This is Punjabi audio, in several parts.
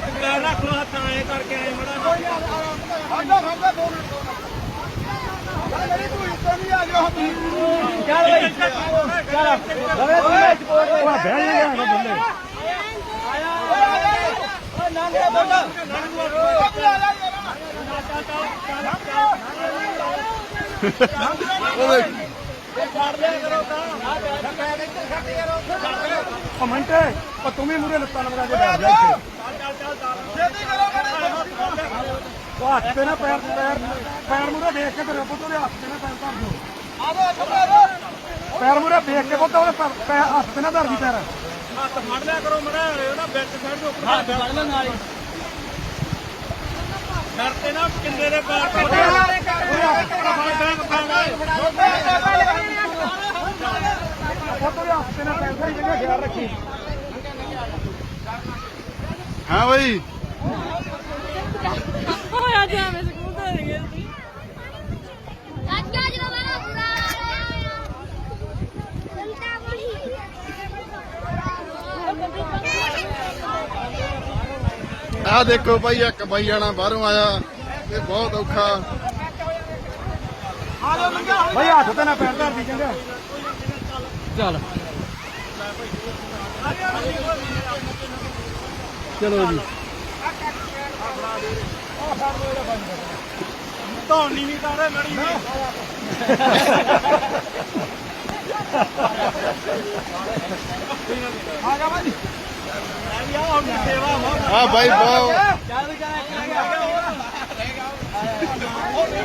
ਪੈਰ ਰੱਖ ਲੋ ਹੱਥ ਐ ਕਰਕੇ ਐ ਮੜਾ ਆਜਾ ਖਾਂਦਾ ਦੋ ਮਿੰਟ ਦੋ ਮਿੰਟ ਮੇਰੀ ਤੂੰ ਇੱਥੇ ਨਹੀਂ ਆ ਜਾ ਚੱਲ ਬਈ ਚੱਲ ਰਵੇ ਤੂੰ ਵਿੱਚ ਪੋੜ ਦੇ ਬਹਿ ਜਾ ਨਾ ਬੱਲੇ ਓਏ ਨਾਂਗੇ ਬੰਦਾ ਕਮੈਂਟ ਉਹ ਤੂੰ ਵੀ ਮੂਰੇ ਲੱਤਾਂ ਨਾਲ ਕੇ ਬੈਠ ਜਾ ਇੱਥੇ ਕਰੋ ਉਹ ਹੱਥ ਤੇ ਨਾ ਪੈਰ ਪੈਰ ਪੈਰ ਮੂਰੇ ਦੇਖ ਕੇ ਤੇਰੇ ਪੁੱਤ ਉਹਦੇ ਹੱਥ ਤੇ ਨਾ ਪੈਰ ਧਰ ਦਿਓ। ਪੈਰ। ਮੂਰੇ ਦੇਖ ਕੇ ਪੁੱਤ ਉਹਦੇ ਪੈਰ- ਪੈਰ ਹੱਥ ਤੇ ਨਾ ਧਰਦੀ ਪੈਰ। ਹੱਥ ਫੜ ਲਿਆ ਕਰੋ ਮੜਾ ਉਹਦਾ ਵਿੱਚ ਦੇ ਉੱਪਰ ਹੱਥ ਫੜ ਲੈ ਨਾਲ ਹੀ। ਸਿਰ ਤੇ ਨਾ ਕਿੰਦੇ ਦੇ ਪੈਰ ਤੇ ਪੁੱਤ ਉਹਦੇ ਹੱਥ ਤੇ ਨਾ ਪੈਰ ਧਰੀ ਜਗ੍ਹਾ ਖਿਆਲ ਰੱਖੀ ਹਾਂ ਬਈ। ਹੋਇਆ ਜਾਵੇਂ ਸਕੂਲ ਤੇ ਗਏ ਸੀ ਆਹ ਦੇਖੋ ਭਾਈ ਇੱਕ ਬਾਈ ਜਾਣਾ ਬਾਹਰੋਂ ਆਇਆ ਇਹ ਬਹੁਤ ਔਖਾ। ਬਈ ਹੱਥ ਤੇ ਨਾ ਪੈਰ ਧਰਦੀ ਚੰਗਾ। ਚੱਲ। ਚਲੋ ਜੀ। ਧੌਣੀ ਨਹੀਂ ਤਾਰੇ ਲੜੀ ਆ ਜਾ ਭਾਜੀ ਆਹ ਬਾਈ ਬਹੁਤ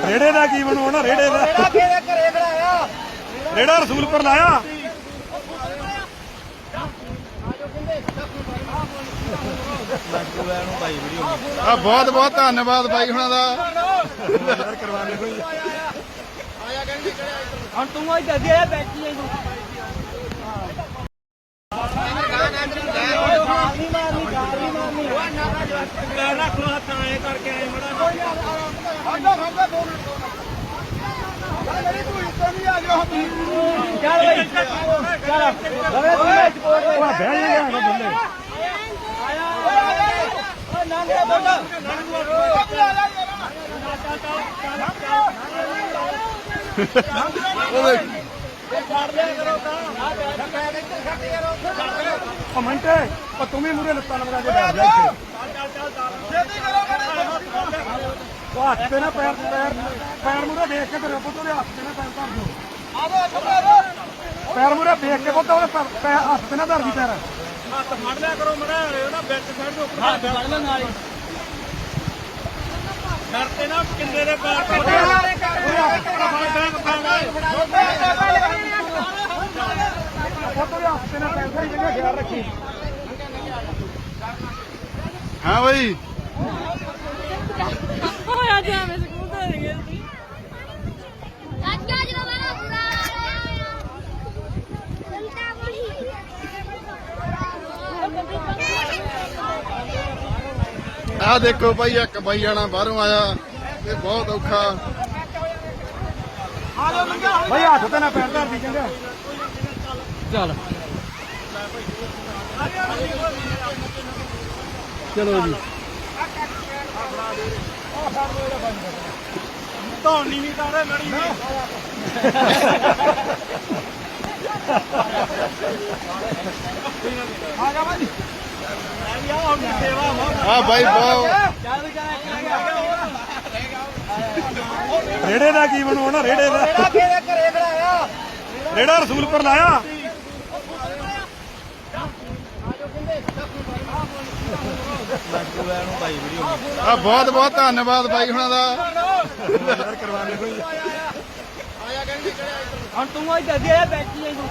ਰੇੜੇ ਦਾ ਕੀ ਬਣਾਉਣਾ ਰੇੜੇ ਦਾ? ਕਿਹੜੇ ਘਰੇ ਖੜਾਇਆ ਰੇੜਾ ਰਸੂਲਪੁਰ ਲਾਇਆ। ਆ ਬਹੁਤ ਬਹੁਤ ਧੰਨਵਾਦ ਬਾਈ ਹੁਣਾਂ ਦਾ। ਯਾਰ ਕਰਵਾਣੇ ਕੋਈ ਹੁਣ ਤੂੰ ਹੀ ਦੱਸਿਆ ਆ ਬੈਠੀ ਐ ਰੱਖ ਲੋ ਹੱਥ ਐ ਕਰਕੇ ਐ ਮੜਾ ਆਜਾ ਖਾਂਦਾ ਦੋ ਮਿੰਟ ਦੋ ਮਿੰਟ ਮੇਰੀ ਤੂੰ ਇੱਥੇ ਨਹੀਂ ਆ ਜਾ ਚੱਲ ਬਈ ਚੱਲ ਰਵੇ ਤੂੰ ਵਿੱਚ ਪੋੜ ਦੇ ਬਹਿ ਜਾ ਨਾ ਬੱਲੇ ਓਏ ਨਾਂਗੇ ਬੰਦਾ ਕਮੈਂਟ ਉਹ ਤੂੰ ਵੀ ਮੂਰੇ ਲੱਤਾਂ ਨਾਲ ਕੇ ਬੈਠ ਜਾ ਇੱਥੇ ਛੇਤੀ ਕਰੋ ਉਹ ਹੱਥ ਤੇ ਨਾ ਪੈਰ ਪੈਰ ਪੈਰ ਮੂਰੇ ਦੇਖ ਕੇ ਤੇਰੇ ਪੁੱਤ ਉਹਦੇ ਹੱਥ ਤੇ ਨਾ ਪੈਰ ਧਰ ਦਿਓ। ਪੈਰ ਮੂਰੇ ਦੇਖ ਕੇ ਪੁੱਤ ਉਹਦੇ ਪੈਰ- ਪੈਰ ਹੱਥ ਤੇ ਨਾ ਧਰਦੀ ਪੈਰ। ਹੱਥ ਫੜ ਲਿਆ ਕਰੋ ਮੜਾ ਉਹਦਾ ਵਿੱਚ ਦੇ ਉੱਪਰ ਹੱਥ ਲੈ ਨਾਲ ਹੀ। ਸਿਰ ਤੇ ਨਾ ਕਿੰਦੇ ਦੇ ਪੈਰ ਤੇ ਪੁੱਤ ਉਹਦੇ ਹੱਥ ਤੇ ਨਾ ਪੈਰ ਧਰੀ ਜਗ੍ਹਾ ਖਿਆਲ ਰੱਖੀ। ਹਾਂ ਬਈ। ਹੋਇਆ ਜਾਵੇਂ ਸਕੂਲ ਤੇ ਗਏ ਆਹ ਦੇਖੋ ਭਾਈ ਇੱਕ ਬਾਈ ਜਾਣਾ ਬਾਹਰੋਂ ਆਇਆ ਇਹ ਬਹੁਤ ਔਖਾ। ਬਈ ਹੱਥ ਤੇ ਨਾ ਪੈਰ ਧਰਦੀ ਚੰਗਾ। ਚੱਲ। ਚਲੋ ਜੀ। ਧੌਣੀ ਨਹੀਂ ਤਾਰੇ ਲੜੀ ਆ ਜਾ ਭਾਜੀ ਆਹ ਬਾਈ ਬਹੁਤ ਰੇੜੇ ਦਾ ਕੀ ਬਣਾਉਣਾ ਰੇੜੇ ਦਾ? ਰੇੜਾ ਰਸੂਲਪੁਰ ਲਾਇਆ? ਆ ਬਹੁਤ ਬਹੁਤ ਧੰਨਵਾਦ ਬਾਈ ਹੁਣਾਂ ਦਾ। ਯਾਰ ਕਰਵਾਣੇ ਕੋਈ। ਹੁਣ ਤੂੰ ਹੀ ਦੱਸਿਆ ਆ ਬੈਠੀ ਐ ਤੂੰ